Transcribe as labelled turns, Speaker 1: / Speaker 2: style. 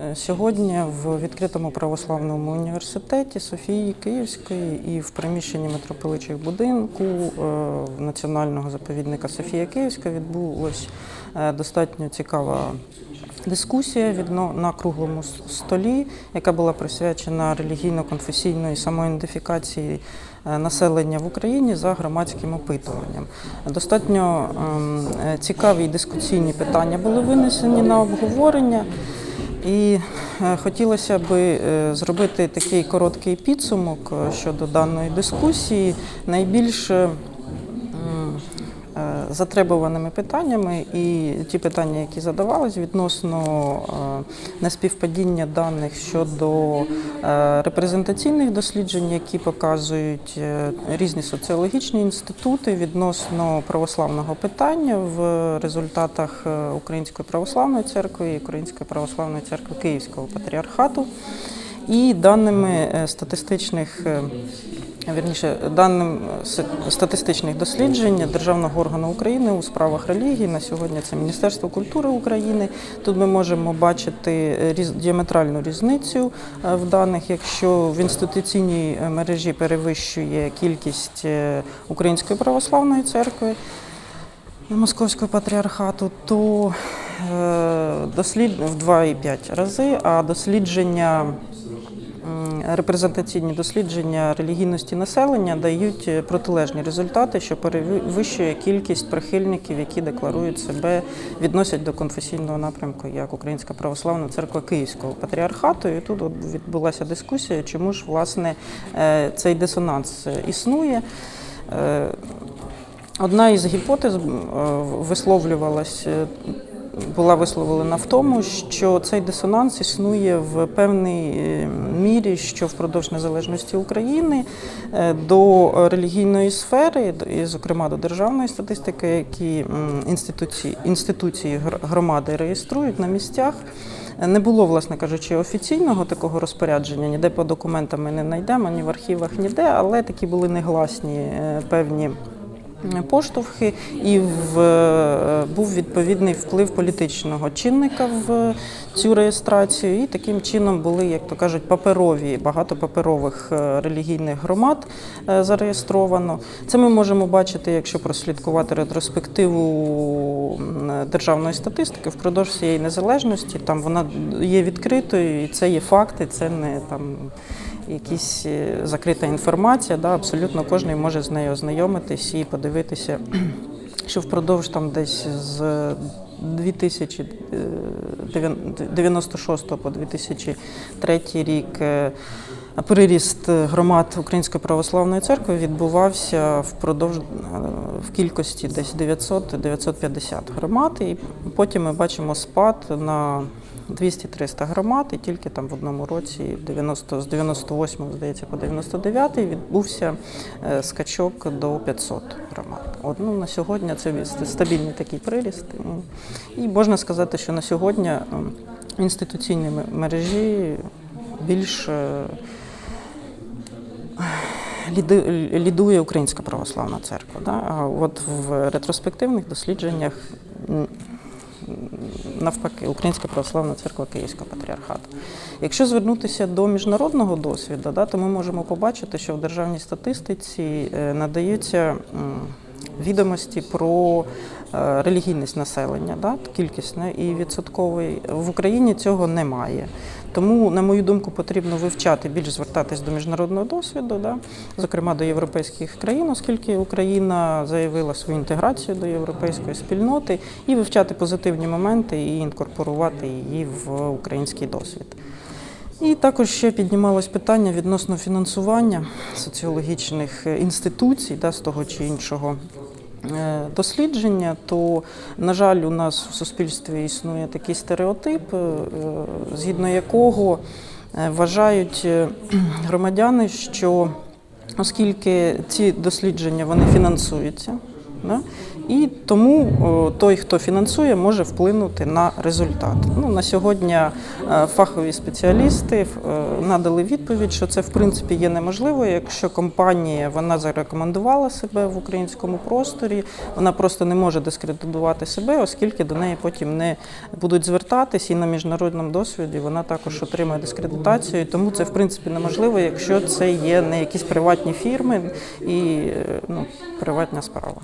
Speaker 1: Е, Сьогодні в відкритому православному університеті Софії Київської і в приміщенні митрополичих будинку е, Національного заповідника Софія Київська відбулась е, достатньо цікава дискусія на круглому столі, яка була присвячена релігійно-конфесійної самоідентифікації населення в Україні за громадським опитуванням. Достатньо ем, цікаві і дискусійні питання були винесені на обговорення. І е, хотілося би е, зробити такий короткий підсумок е, щодо даної дискусії. Найбільш е, м, е, затребуваними питаннями і ті питання, які задавались відносно е, неспівпадіння даних щодо е, репрезентаційних досліджень, які показують е, різні соціологічні інститути відносно православного питання в результатах Української православної церкви і Української православної церкви Київського патріархату. І даними статистичних Вірніше, даним статистичних досліджень Державного органу України у справах релігії на сьогодні це Міністерство культури України. Тут ми можемо бачити різ, діаметральну різницю е, в даних. Якщо в інституційній е, мережі перевищує кількість е, Української православної церкви Московського патріархату, то е, дослід в 2,5 рази, а дослідження Репрезентаційні дослідження релігійності населення дають е, протилежні результати, що перевищує кількість прихильників, які декларують себе, відносять до конфесійного напрямку як Українська православна церква Київського патріархату. І тут відбулася дискусія, чому ж власне е, цей дисонанс е, існує. Одна із гіпотез висловлювалась, була висловлена в тому, що цей дисонанс існує в певній е, мірі, що впродовж незалежності України е, до релігійної сфери, і, зокрема до державної статистики, які інституції, інституції гр- громади реєструють на місцях. Не було, власне кажучи, офіційного такого розпорядження, ніде по документам ми не знайдемо, ні в архівах, ніде, але такі були негласні е, певні поштовхи, і в, е, був відповідний вплив політичного чинника в цю реєстрацію. І таким чином були, як то кажуть, паперові, багато паперових е, релігійних громад е, зареєстровано. Це ми можемо бачити, якщо прослідкувати ретроспективу державної статистики впродовж всієї незалежності. Там вона є відкритою, і це є факти, це не там якісь е, закрита інформація. Да, абсолютно кожен може з нею ознайомитись і подивитися, що впродовж там десь з 2096 по 2003 рік. е, Приріст громад Української православної церкви відбувався впродовж е, в кількості десь 900-950 громад, і потім ми бачимо спад на 200-300 громад, і тільки там в одному році, 90, з 98, здається, по 99 відбувся е, скачок до 500 громад. От, ну, на сьогодні це стабільний такий приріст. І можна сказати, що на сьогодні інституційні мережі більш е, лідує Українська православна церква. Да? А от в ретроспективних дослідженнях навпаки Українська православна церква Київського патріархату. Якщо звернутися до міжнародного досвіду, да, то ми можемо побачити, що в державній статистиці надається... надаються м, відомості про е, релігійність населення, да, кількісне і відсотковий. В Україні цього немає. Тому, на мою думку, потрібно вивчати, більш звертатись до міжнародного досвіду, да, зокрема до європейських країн, оскільки Україна заявила свою інтеграцію до європейської спільноти, і вивчати позитивні моменти і інкорпорувати її в український досвід. І також ще піднімалось питання відносно фінансування соціологічних е, інституцій да, з того чи іншого дослідження, то, на жаль, у нас в суспільстві існує такий стереотип, е, згідно якого е, вважають е, громадяни, що оскільки ці дослідження вони фінансуються, да, І тому той, хто фінансує, може вплинути на результат. Ну, на сьогодні е, фахові спеціалісти е, надали відповідь, що це в принципі є неможливо, якщо компанія вона зарекомендувала себе в українському просторі, вона просто не може дискредитувати себе, оскільки до неї потім не будуть звертатись, і на міжнародному досвіді вона також отримає дискредитацію. Тому це в принципі неможливо, якщо це є не якісь приватні фірми і е, ну, приватна справа.